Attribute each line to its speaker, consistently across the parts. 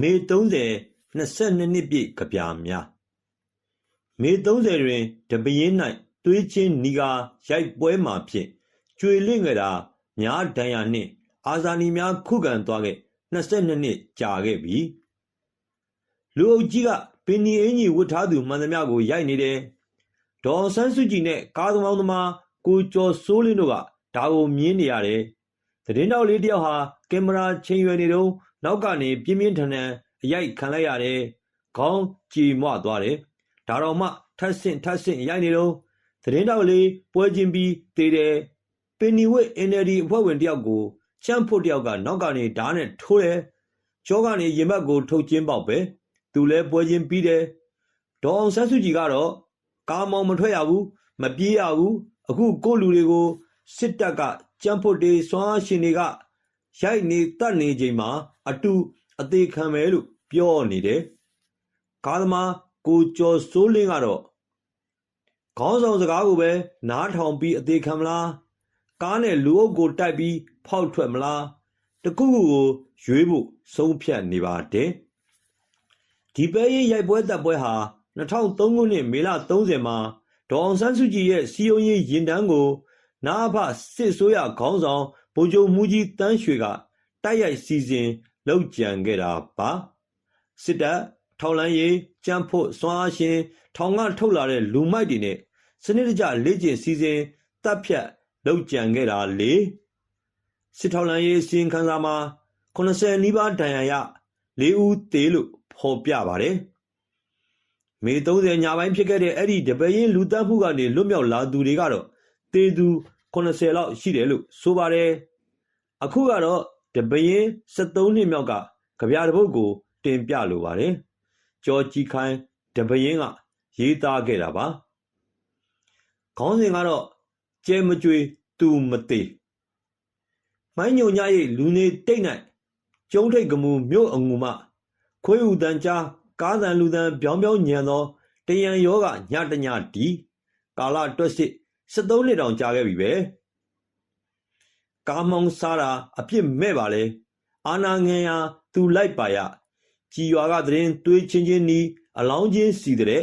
Speaker 1: မေ30 22နှစ်ပြည့်ကြပြများမေ30တွင်တပင်း၌သွေးချင်းနီကာရိုက်ပွဲမှာဖြင့်ကျွေလင့်ကြတာများဒဏ်ရာနှင့် အာဇာနည်များခုခံသွားခဲ့22နှစ်ကြာခဲ့ပြီလူအုပ်ကြီးကပင်နီအင်ကြီးဝတ်ထားသူမှန်သမျှကိုရိုက်နေတယ်ဒေါ်ဆန်းစုကြည်နဲ့ကားသမားသမားကိုကျော်စိုးလင်းတို့ကဒါကိုမြင်နေရတယ်သတင်းတောက်လေးတယောက်ဟာကင်မရာချိန်ရွယ်နေတော့နော က်ကနေပြင်းပြင်းထန်ထန်အရိုက်ခံလိုက်ရတယ်။ခေါင်းကြည်မွသွားတယ်။ဒါတော့မှထပ်ဆင့်ထပ်ဆင့်ရိုက်နေတော့သတင်းတောက်လေးပွဲချင်းပြီးသေးတယ်။ပင်နီဝစ် NLD အဖွဲ့ဝင်တယောက်ကိုချမ်းဖို့တယောက်ကနောက်ကနေဓာတ်နဲ့ထိုးတယ်။ကြောကနေရင်ဘတ်ကိုထုတ်ချင်းပေါက်ပဲ။သူလည်းပွဲချင်းပြီးတယ်။ဒေါအောင်ဆန်းစုကြည်ကတော့ကားမောင်မထွက်ရဘူးမပြေးရဘူးအခုကိုလူတွေကိုစစ်တပ်ကကြမ်းဖို့တေစွမ်းရှင်တွေကရိုက်နေတတ်နေချိန်မှာ အတူအသေးခံမယ်လို့ပြောနေတယ်ကားသမားကိုကျော်စိုးလင်းကတော့ခေါင်းဆောင်စကားကိုပဲနားထောင်ပြီးအသေးခံမလားကားနဲ့လူအုပ်ကိုတိုက်ပြီးဖောက်ထွက်မလားတကူကူကိုရွေးဖို့ဆုံးဖြတ်နေပါတယ်ဒီပဲရေးရိုက်ပွဲတပ်ပွဲဟာ2003ခုနှစ်မေလ30မှာဒေါအောင်ဆန်းစုကြည်ရဲ့စီယုံရေးရင်တန်းကိုနာအဖစစ်ဆိုးရခေါင်းဆောင်ဗိုလ်ချုပ်မူကြီးတန်းရွှေကတိုက်ရိုက်စီစဉ် လောက်ကြံခဲ့တာပါစစ်တပ်ထောက်လန်းရေးကြမ်းဖို့စွမ်းအားရှင်ထောင်ကထုတ်လာတဲ့လူမိုက်တွေနဲ့စနစ်တကျလေ့ကျင့်စီစဉ်တပ်ဖြတ်လောက်ကြံခဲ့တာလေစစ်ထောက်လန်းရေးစီရင်ခန်းစာမှာ80နီးပါးဒဏ်ရာရ၄ဦးသေးလို့ဖော်ပြပါတယ်မေ30ညပိုင်းဖြစ်ခဲ့တဲ့အဲ့ဒီတပရင်လူတက်မှုကနေလွတ်မြောက်လာသူတွေကတော့တေသူ80လောက်ရှိတယ်လို့ဆိုပါတယ်အခုကတော့ တပရင်73နှစ်မြောက်ကကြပြတပုတ်ကို တင်ပြလိုပါတယ်ကြောကြီးခိုင်းတပရင်ကရေးသားခဲ့တာပါခေါင်းစဉ်ကတော့ကျဲမကြွေသူမသေးမိုင်းညုံညရဲ့လူနေတိတ်နိုင်ကျုံထိတ်ကမူမြို့အငူမခွေးဥတန်ကြားကားတန်လူတန်ပြောင်းပြောင်းညံသောတယံယောဂညတညဒီကာလတွက်စစ်73နှစ်တောင်ကြာခဲ့ပြီပဲ ကားမောင်းစားတာအပြစ်မဲ့ပါလေအာနာငန်ယာသူလိုက်ပါရကြည်ရွာကသတင်းတွေးချင်းချင်းနီးအလောင်းချင်းစီတဲ့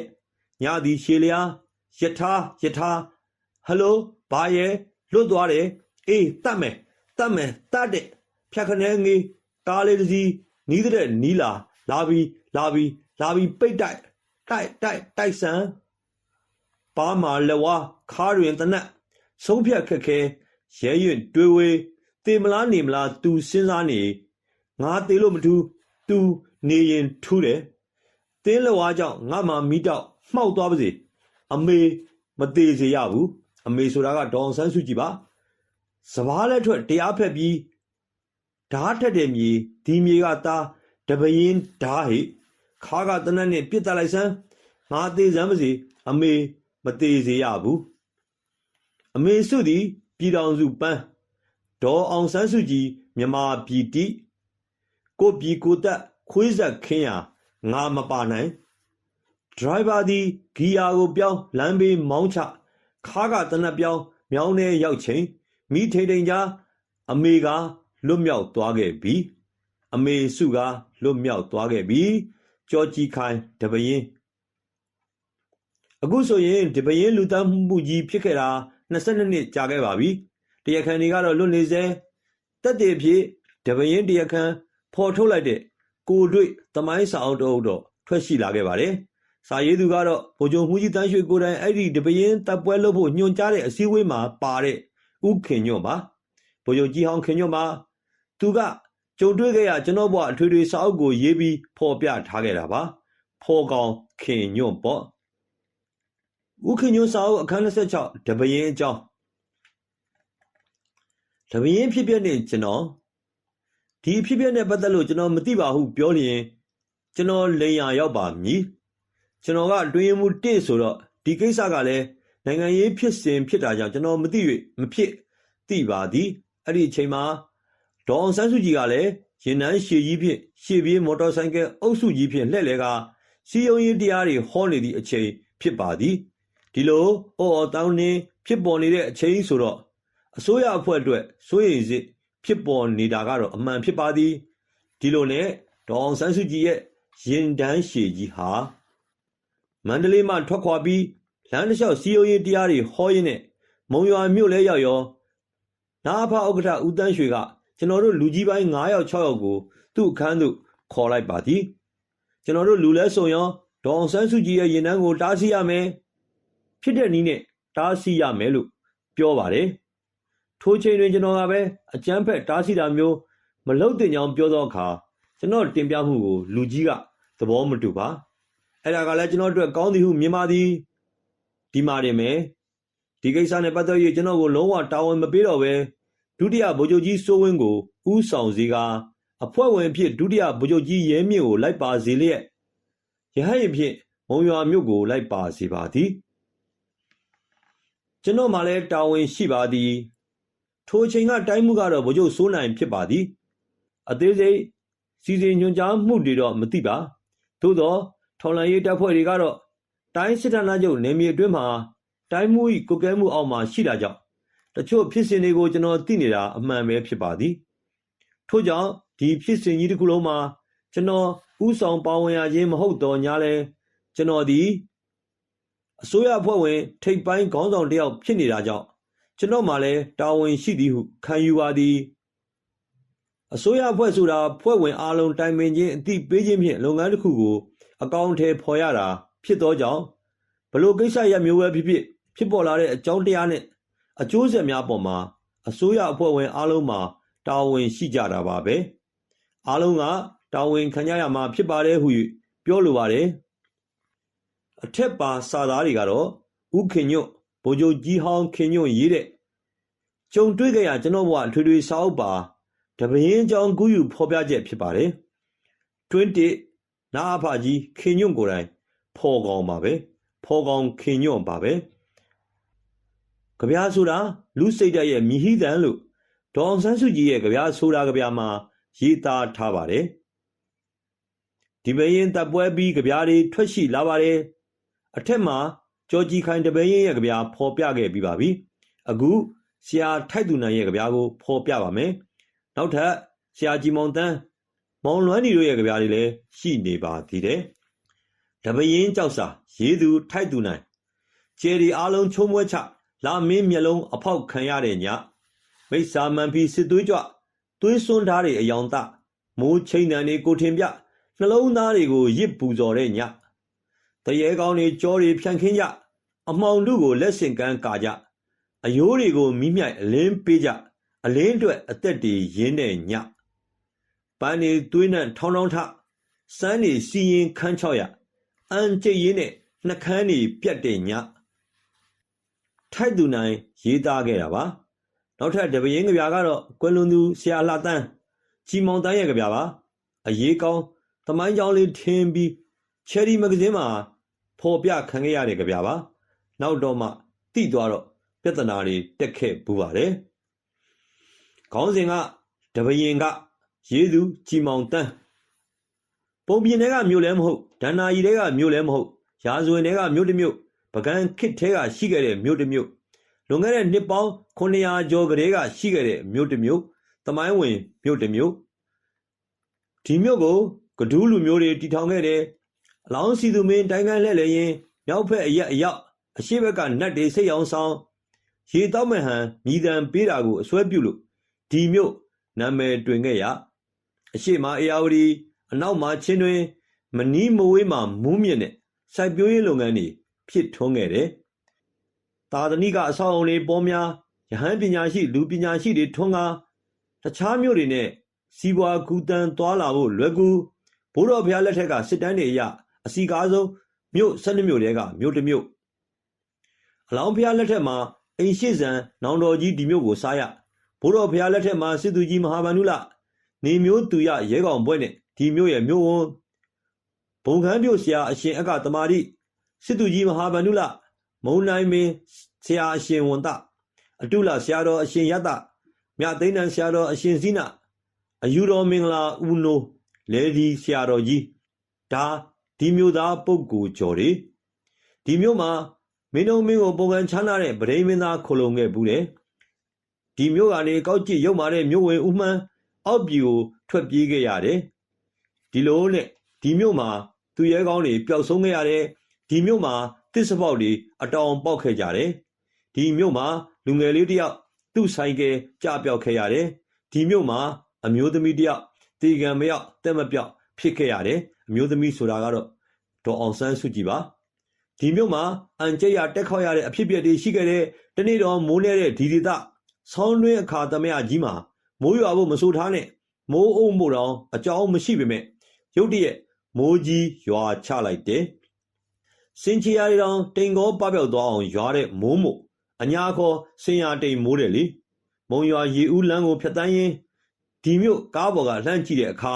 Speaker 1: ညသည်ရှေလျာယထာယထာဟယ်လိုဘာရဲ့လွတ်သွားတယ်အေးတတ်မယ်တတ်မယ်တတ်တဲ့ဖြတ်ခနဲငေးကားလေးတစ်စီးနီးတဲ့နီးလာလာပြီးလာပြီးလာပြီးပိတ်တိုက်တိုက်တိုက်တိုက်ဆန်ပါမာလဝါခါရင်တနက်ဆုံးဖြတ်ခက်ခဲ ရဲရင်တွေးဝေးတေမလားနေမလားသူစဉ်းစားနေငါသေးလို့မထူးသူနေရင်ထူးတယ်တင်းလဝါကြောင့်ငါမှမိတော့မှောက်သွားပါစေအမေမသေးစေရဘူးအမေဆိုတာကဒေါအောင်ဆန်းစုကြည်ပါစပားလက်ထွက်တရားဖက်ပြီးဓာတ်ထက်တဲ့မြေဒီမြေကသားတပရင်ဓာတ်ဟိခါကတနက်နဲ့ပြစ်တက်လိုက်စမ်းငါသေးစမ်းပါစေအမေမသေးစေရဘူးအမေစုသည် ပြည်တော်စုပန်းဒေါ်အောင်ဆန်းစုကြည်မြမာပြည်တိကိုပြည်ကိုတက်ခွေးဆက်ခင်းရငါမပါနိုင်ဒရိုင်ဘာသည်ဂီယာကိုပြောင်းလမ်းဘေးမောင်းချခါကတနက်ပြောင်းမြောင်းထဲရောက်ချိန်မိထိန်ထိန်ကြားအမေကလွတ်မြောက်သွားခဲ့ပြီအမေစုကလွတ်မြောက်သွားခဲ့ပြီကြောကြီးခိုင်တပရင်အခုဆိုရင်တပရင်လူတန်းမှုကြီးဖြစ်ခဲ့တာ 22နှစ်ကြာခဲ့ပါပြီတရားခံတွေကတော့လွတ်နေစေတက်တည်ဖြစ်တပရင်တရားခံဖော်ထုတ်လိုက်တဲ့ကိုတွေ့သမိုင်းစာအုပ်တော့တော့ထွက်ရှိလာခဲ့ပါတယ်စာရေးသူကတော့ဗိုလ်ချုပ်မှုကြီးတန်းရွှေကိုတိုင်အဲ့ဒီတပရင်တပ်ပွဲလုပ်ဖို့ညွှန်ကြားတဲ့အစည်းအဝေးမှာပါတဲ့ဥခင်ညွန့်ပါဗိုလ်ချုပ်ကြီးဟောင်းခင်ညွန့်ပါသူကကြုံတွေ့ခဲ့ရကျွန်တော်ဘဝအထွေထွေစာအုပ်ကိုရေးပြီးဖော်ပြထားခဲ့တာပါဖော်ကောင်ခင်ညွန့်ပေါ့ ဥခင်ညွန့်စာအုပ်အခန်း26တပရင်အကြောင်းတပရင်ဖြစ်ပြနေကျွန်တော်ဒီဖြစ်ပြနဲ့ပတ်သက်လို့ကျွန်တော်မသိပါဘူးပြောရင်ကျွန်တော်လိန်ရရောက်ပါမည်ကျွန်တော်ကအတွင်းမှုတစ်ဆိုတော့ဒီကိစ္စကလည်းနိုင်ငံရေးဖြစ်စဉ်ဖြစ်တာကြောင့်ကျွန်တော်မသိ၍မဖြစ်သိပါသည်အဲ့ဒီအချိန်မှာဒေါအောင်ဆန်းစုကြည်ကလည်းရင်နန်းရှည်ကြီးဖြင့်ရှေ့ပြေးမော်တော်ဆိုင်ကယ်အုပ်စုကြီးဖြင့်လှည့်လဲကစီယုံရေးတရားတွေဟောနေသည့်အချိန်ဖြစ်ပါသည် ဒီလိုအော်အော်တောင်းနေဖြစ်ပေါ်နေတဲ့အချိန်ဆိုတော့အစိုးရအဖွဲ့အတွက်စိုးရိမ်စစ်ဖြစ်ပေါ်နေတာကတော့အမှန်ဖြစ်ပါသည်ဒီလိုနဲ့ဒေါအောင်ဆန်းစုကြည်ရဲ့ရင်တန်းရှည်ကြီးဟာမန္တလေးမှထွက်ခွာပြီးလမ်းတစ်လျှောက်စီယိုရေးတရားတွေဟောရင်းနဲ့မုံရွာမြို့လဲရောက်ရောနာဖဥက္ကဋ္ဌဦးတန်းရွှေကကျွန်တော်တို့လူကြီးပိုင်း9ယောက်6ယောက်ကိုသူ့အခန်းသို့ခေါ်လိုက်ပါသည်ကျွန်တော်တို့လူလဲဆိုရောဒေါအောင်ဆန်းစုကြည်ရဲ့ရင်တန်းကိုတားဆီးရမယ် ဖြစ်တဲ့နည်းနဲ့တားဆီးရမယ်လို့ပြောပါတယ်ထိုချိန်တွင်ကျွန်တော်ကပဲအကြမ်းဖက်တားဆီးတာမျိုးမလုပ်တင်ကြောင်ပြောသောအခါကျွန်တော်တင်ပြမှုကိုလူကြီးကသဘောမတူပါအဲ့ဒါကလည်းကျွန်တော်အတွက်ကောင်းသည်ဟုမြင်ပါသည်ဒီမှာတင်မယ်ဒီကိစ္စနဲ့ပတ်သက်၍ကျွန်တော်ကိုလုံးဝတာဝန်မပေးတော့ပဲဒုတိယဗိုလ်ချုပ်ကြီးစိုးဝင်းကိုဥဆောင်စေကအဖွဲ့ဝင်အဖြစ်ဒုတိယဗိုလ်ချုပ်ကြီးရဲမြင့်ကိုလိုက်ပါစေလျက်ရဟန်းရင်ဖြင့်မုံရွာမြို့ကိုလိုက်ပါစေပါသည် ကျွန်တော်မှလည်းတာဝန်ရှိပါသည်ထိုအချိန်ကတိုင်းမှုကတော့ဗိုလ်ချုပ်စိုးနိုင်ဖြစ်ပါသည် အသေးစိတ်စီစဉ်ညွှန်ကြားမှုတွေတော့မသိပါသို့သောထော်လန်ရေးတပ်ဖွဲ့တွေကတော့တိုင်းစစ်တပ်နာချုပ်နေမြေအတွင်းမှာတိုင်းမှု၏ကုကဲမှုအောက်မှာရှိတာကြောင့်တချို့ဖြစ်စဉ်တွေကိုကျွန်တော်သိနေတာအမှန်ပဲဖြစ်ပါသည်ထို့ကြောင့်ဒီဖြစ်စဉ်ကြီးတစ်ခုလုံးမှာကျွန်တော်ဥဆောင်ပါဝင်ရခြင်းမဟုတ်တော့ညာလဲကျွန်တော်ဒီ အစိုးရအဖွဲ့ဝင် ထိပ်ပိုင်းခေါင်းဆောင်တယောက်ဖြစ်နေတာကြောင့်ကျွန်တော်မှလည်းတာဝန်ရှိသည်ဟုခံယူပါသည်အစိုးရအဖွဲ့ဆိုတာဖွဲ့ဝင်အားလုံးတိုင်ပင်ခြင်းအသိပေးခြင်းဖြင့်လုပ်ငန်းတစ်ခုကိုအကောင့်ထဲဖော်ရတာဖြစ်သောကြောင့်ဘလို့ကိစ္စရမျိုးပဲဖြစ်ဖြစ်ဖြစ်ပေါ်လာတဲ့အကြောင်းတရားနဲ့အကျိုးဆက်များပေါ်မှာအစိုးရအဖွဲ့ဝင်အားလုံးမှာတာဝန်ရှိကြတာပါပဲအားလုံးကတာဝန်ခံကြရမှာဖြစ်ပါတယ်ဟု၍ပြောလိုပါတယ် အထက်ပါစာသားတွေကတော့ဥခင်ညွတ်ဗိုလ်ချုပ်ကြီးဟောင်းခင်ညွတ်ရေးတဲ့ကြုံတွေ့ကြရကျွန်တော်ဘဝထွေထွေစာအုပ်ပါတပင်းကြောင်ကူးယူဖော်ပြချက်ဖြစ်ပါတယ်21နာအဖကြီးခင်ညွတ်ကိုယ်တိုင်ဖော်ကောင်းပါပဲဖော်ကောင်းခင်ညွတ်ပါပဲကြပြားဆိုတာလူစိတ်ဓာတ်ရဲ့မြည်ဟိတန်လို့ဒေါအောင်ဆန်းစုကြည်ရဲ့ကြပြားဆိုတာကြပြားမှာရေးသားထားပါတယ်ဒီပရင်တပ်ပွဲပြီးကြပြားတွေထွက်ရှိလာပါတယ် အထက်မှာကြော်ကြီးခိုင်တပရင်ရဲ့ကြပြားဖော်ပြခဲ့ပြီးပါပြီအခုဆရာထိုက်သူနိုင်ရဲ့ကြပြားကိုဖော်ပြပါမယ်နောက်ထပ်ဆရာကြီးမောင်တန်းမောင်လွမ်းဒီတို့ရဲ့ကြပြားတွေလည်းရှိနေပါသေးတယ်တပရင်ကြောက်စာရေးသူထိုက်သူနိုင်ကျယ်ဒီအားလုံးချုံမွဲချလာမင်းမျက်လုံးအဖောက်ခံရတဲ့ညမိစ္ဆာမန်ဖီစစ်သွေးကြွသွေးစွန်းဓားတွေအယောင်တမိုးချိန်တန်တွေကိုထင်ပြနှလုံးသားတွေကိုရစ်ပူဇော်တဲ့ည တရေကောင်းတွေကြောတွေဖြန့်ခင်းကြအမှောင်တို့ကိုလက်ဆင့်ကမ်းကာကြအယိုးတွေကိုမိမြိုက်အလင်းပေးကြအလင်းအတွက်အသက်တွေရင်းတဲ့ညပန်းတွေသွေးနဲ့ထောင်းထောင်းထစမ်းတွေစီရင်ခန်းချောက်ရအန်ကျိတ်ရင်းနဲ့နှကန်းတွေပြတ်တဲ့ညထိုက်သူနိုင်ရေးသားခဲ့တာပါနောက်ထပ်တပရင်ကြပြကတော့ကွယ်လွန်သူဆရာလှတန်းကြီးမောင်တန်းရဲ့ကြပြပါအရေးကောင်းသမိုင်းကြောင်းလေးထင်းပြီးချယ်ရီမဂဇင်းမှာ ဖော်ပြခံခဲ့ရတဲ့ကြပြပါနောက်တော့မှတိသွားတော့ပြဿနာတွေတက်ခဲ့ပူပါတယ်ခေါင်းစဉ်ကတပရင်ကရေးသူကြီးမောင်တန်းပုံပြင်တွေကမြို့လဲမဟုတ်ဒန္နာရီတွေကမြို့လဲမဟုတ်ရာဇဝင်တွေကမြို့တစ်မြို့ပကံခစ်ထဲကရှိခဲ့တဲ့မြို့တစ်မြို့လွန်ခဲ့တဲ့နှစ်ပေါင်း900ကျော်ကလေးကရှိခဲ့တဲ့မြို့တစ်မြို့သမိုင်းဝင်မြို့တစ်မြို့ဒီမြို့ကိုကဒူးလူမျိုးတွေတီထောင်ခဲ့တယ် အလောင်းစီသူမင်းတိုင်းကန်းလှဲ့လေရင်မြောက်ဖက်အရက်အရောက်အရှိဘက်ကနတ်တွေစိတ်အောင်ဆောင်ရေတောက်မဲ့ဟန်မြည်တံပေးတာကိုအစွဲပြုလို့ဒီမြို့နာမည်တွင်ခဲ့ရအရှိမအေယာဝတီအနောက်မှာချင်းတွင် မနီးမဝေးမှာမူးမြင့်တဲ့စိုက်ပျိုးရေးလုပ်ငန်းတွေဖြစ်ထွန်းခဲ့တယ်။သာသနိကအဆောက်အုံတွေပေါ်များယဟန်ပညာရှိလူပညာရှိတွေထွန်းကားတခြားမြို့တွေနဲ့စီးပွားကူတန်းသွားလာဖို့လွယ်ကူဘိုးတော်ဘုရားလက်ထက်ကစစ်တမ်းတွေအရ အစီကားဆုံးမြို့၁၂မြို့တဲကမြို့တစ်မြို့အလောင်းဘုရားလက်ထက်မှာအိမ်ရှိဇံနောင်တော်ကြီးဒီမြို့ကိုစားရဘိုးတော်ဘုရားလက်ထက်မှာစစ်သူကြီးမဟာဗန္ဓုလနေမျိုးသူရရဲကောင်ဘွဲ့နဲ့ဒီမြို့ရဲ့မြို့ဝန်ဘုံခန်းမြို့ဆရာအရှင်အကတမာတိစစ်သူကြီးမဟာဗန္ဓုလမုံနိုင်မင်းဆရာအရှင်ဝန်တအတုလဆရာတော်အရှင်ယတမြသိန်းတန်ဆရာတော်အရှင်ဇိနအယူတော်မင်္ဂလာဦးနိုးလေဒီဆရာတော်ကြီးဒါ ဒီမျိုးသားပုဂ္ဂိုလ်ကျော်တွေဒီမျိုးမှာမင်းတို့မင်းကိုပုံကန်ချမ်းသာတဲ့ဗရိမင်းသားခလုံခဲ့ဘူးတယ်ဒီမျိုးကနေကောက်ကြည့်ရုပ်မာတဲ့မျိုးဝင်ဥမှန်းအောက်ပြည်ကိုထွက်ပြေးခဲ့ရတယ်ဒီလိုနဲ့ဒီမြို့မှာသူရဲကောင်းတွေပျောက်ဆုံးခဲ့ရတယ်ဒီမြို့မှာတစ်စပေါက်တွေအတောင်ပေါက်ခဲ့ကြတယ်ဒီမြို့မှာလူငယ်လေးတစ်ယောက်သူ့ဆိုင်ကယ်ကြပြောက်ခဲ့ရတယ်ဒီမြို့မှာအမျိုးသမီးတစ်ယောက်တေကံမရောက်တက်မပြောက်ဖြစ်ခဲ့ရတယ် အမျိုးသမီးဆိုတာကတော့ဒေါ်အောင်ဆန်းစုကြည်ပါဒီမြို့မှာအန်ကျက်ရတက်ခေါက်ရတဲ့အဖြစ်အပျက်တွေရှိခဲ့တဲ့တနေ့တော့မိုးနေတဲ့ဒီဒေသဆောင်းတွင်းအခါသမယကြီးမှာမိုးရွာဖို့မဆိုထားနဲ့မိုးအုံမို့တော့အကြောင်းမရှိပေမဲ့ရုတ်တရက်မိုးကြီးရွာချလိုက်တယ်စင်ချီယာရီတောင်တိန်ကောပပျောက်သွားအောင်ရွာတဲ့မိုးမို့အညာခေါ်စင်ရတိန်မိုးတယ်လေမုံရွာရေဦးလမ်းကိုဖြတ်တန်းရင်းဒီမြို့ကားပေါ်ကလှမ်းကြည့်တဲ့အခါ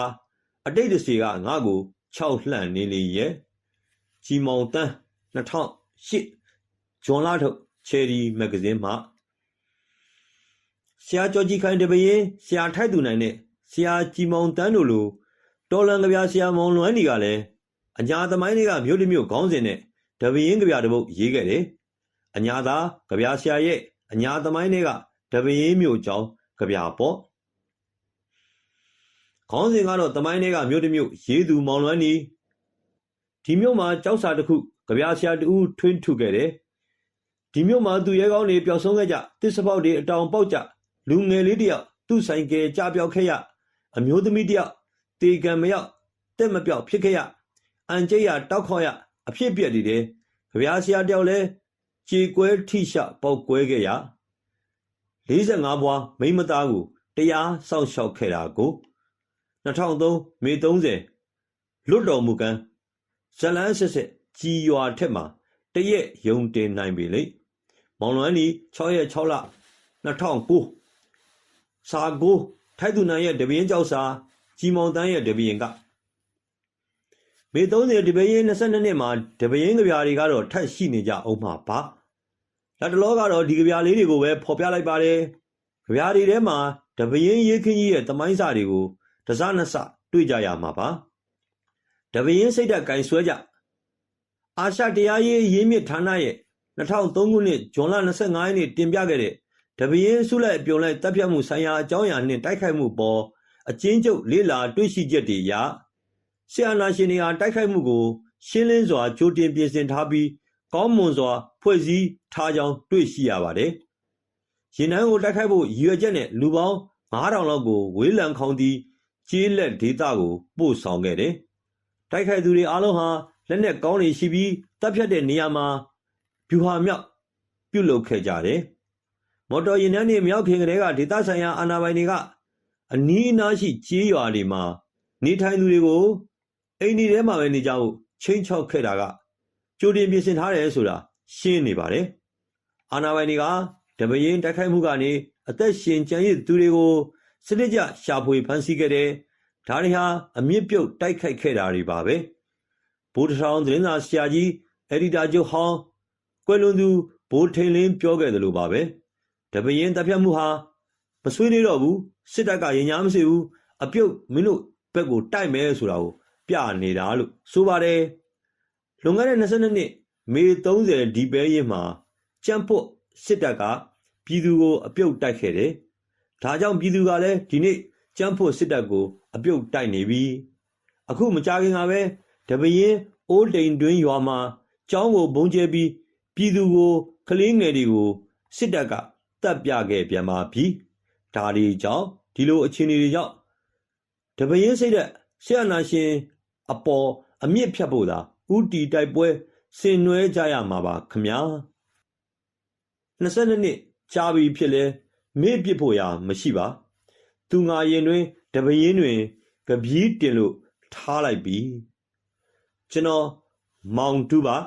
Speaker 1: အတိတ်တစီကငါ့ကို 6လှန့်နေလေရဲ့ជីမောင်တန်း2008ဂျွန်လာထုတ်ချယ်ရီမဂ္ဂဇင်းမှာဆရာကျော်ကြီးခိုင်တပရင်ဆရာထိုက်သူနိုင်နဲ့ဆရာជីမောင်တန်းတို့လိုတော်လန်ကဗျာဆရာမောင်လွမ်းဒီကလည်းအညာသမိုင်းတွေကမြို့တစ်မြို့ခေါင်းစဉ်နဲ့တပရင်ကဗျာတစ်ပုဒ်ရေးခဲ့တယ်အညာသာကဗျာဆရာရဲ့အညာသမိုင်းတွေကတပရင်မြို့ကျောင်းကဗျာပေါ့ ခေါင်းစဉ်ကတော့သမိုင်းတွေကမြို့တစ်မြို့ရေးသူမောင်လွမ်းဒီဒီမြို့မှာကြောက်စာတစ်ခုကြပြဆရာတူထွင်းထုခဲ့တယ်ဒီမြို့မှာသူရဲကောင်းတွေပျောက်ဆုံးခဲ့ကြတစ်စပေါက်တွေအတောင်ပေါက်ကြလူငယ်လေးတယောက်သူ့ဆိုင်ကယ်ကြပြောက်ခဲ့ရအမျိုးသမီးတယောက်တေကံမရောက်တက်မပြောက်ဖြစ်ခဲ့ရအန်ကျိရတောက်ခေါရအဖြစ်ပြက်တွေတဲ့ကြပြဆရာတယောက်လဲခြေကွဲထိရှပေါက်ကွဲခဲ့ရ45ဘွားမိမသားကိုတရားစောင့်ရှောက်ခဲ့တာကို 2003မေ30လွတ်တော်မူကံဇလန်းဆက်ဆက်ကြီးရွာထက်မှာတရက်ယုံတင်နိုင်ပြီလေမောင်လွမ်းဒီ6ရက်6လ2009စာကိုထိုက်သူနိုင်ရဲ့တပင်းကြောက်စာကြီးမောင်တန်းရဲ့တပင်းကမေ30တပင်း22နှစ်မှာတပင်းကြပြာတွေကတော့ထက်ရှိနေကြအောင်မှာပါလက်တလောကတော့ဒီကြပြာလေးတွေကိုပဲဖော်ပြလိုက်ပါတယ်ကြပြာတွေထဲမှာတပင်းရေးခင်းကြီးရဲ့တမိုင်းစာတွေကို တစနစတွေ့ကြရမှာပါတပင်းစိတ်ဓာတ်ကင်ဆွဲကြအာရှတရားရေးရင်းမြစ်ဌာနရဲ့2003ခုနှစ်ဇွန်လ25ရက်နေ့တင်ပြခဲ့တဲ့တပင်းစုလိုက်ပြုံလိုက်တပ်ဖြတ်မှုဆိုင်ရာအကြောင်းအရာနှင့်တိုက်ခိုက်မှုပေါ်အကျဉ်းချုပ်လေးလာတွေ့ရှိချက်တွေအရဆီယနာရှင်တွေဟာတိုက်ခိုက်မှုကို ရှင်းလင်းစွာကြိုတင်ပြင်ဆင်ထားပြီးကောင်းမွန်စွာ ဖွဲ့စည်းထားကြောင်းတွေ့ရှိရပါတယ်။ရင်နှန်းကိုတိုက်ခိုက်ဖို့ရည်ရွယ်ချက်နဲ့လူပေါင်း9000လောက်ကိုဝေးလံခေါင်သည့် ကျေးလက်ဒေသကိုပို့ဆောင်ခဲ့တယ်။တိုက်ခိုက်သူတွေအားလုံးဟာလက်နက်ကောင်းတွေရှိပြီးတပ်ဖြတ်တဲ့နေရာမှာဗျူဟာမြောက်ပြုတ်လုခဲ့ကြတယ်။မော်တော်ယာဉ်နှန်းတွေမြောက်ခင်ကလေးကဒေသဆိုင်ရာအာဏာပိုင်တွေကအနီးအနားရှိကြေးရွာတွေမှာနေထိုင်သူတွေကိုအိမ်ဒီထဲမှာပဲနေကြဖို့ချိန်ချောက်ခဲ့တာကကြိုတင်ပြင်ဆင်ထားတယ်ဆိုတာရှင်းနေပါတယ်။အာဏာပိုင်တွေကတပရင်တိုက်ခိုက်မှုကနေအသက်ရှင်ကျန်ရစ်သူတွေကို စနစ်ကျရှာဖွေဖမ်းဆီးခဲ့တယ်။ဒါတွေဟာအမြင့်ပြုတ်တိုက်ခိုက်ခဲ့တာတွေပါပဲ။ဗိုလ်တထောင်သတင်းစာဆရာကြီးအက်ဒီတာချုပ်ဟောင်းကွယ်လွန်သူဘိုးထိန်လင်းပြောခဲ့တယ်လို့ပါပဲတပရင်တပ်ဖြတ်မှုဟာမဆွေးနေတော့ဘူးစစ်တပ်ကရင်ညာမစေဘူးအပြုတ်မင်းတို့ဘက်ကိုတိုက်မယ်ဆိုတာကိုပြနေတာလို့ဆိုပါတယ်လွန်ခဲ့တဲ့22နှစ်မေ30ဒီပဲရင်မှာကြံ့ဖို့စစ်တပ်ကပြည်သူကိုအပြုတ်တိုက်ခဲ့တယ် ဒါကြောင့်ပြည်သူကလည်းဒီနေ့ကြံ့ဖို့စစ်တပ်ကို အပြုတ်တိုက်နေပြီအခုမကြခင်ကပဲတပရင်အိုးတိန်တွင်းရွာမှာကျောင်းကိုဘုံကျဲပြီးပြည်သူကိုကလေးငယ်တွေကိုစစ်တပ်ကတပ်ပြခဲ့ပြန်ပါပြီဒါဒီကြောင့်ဒီလိုအခြေအနေတွေကြောင့်တပရင်စိတ်တဲ့ဆရာနာရှင် အပေါ်အမြင့်ဖြတ်ဖို့သာဥတီတိုက်ပွဲဆင်နွှဲကြရမှာပါခမညာ22နှစ်ကြာပြီဖြစ်လဲ မေ့ပစ်ဖို့ရာမရှိပါသူငါရင်တွင်တပရင်တွင်ကပီးတင်လို့ထားလိုက်ပြီကျွန်တော်မောင်တူပါ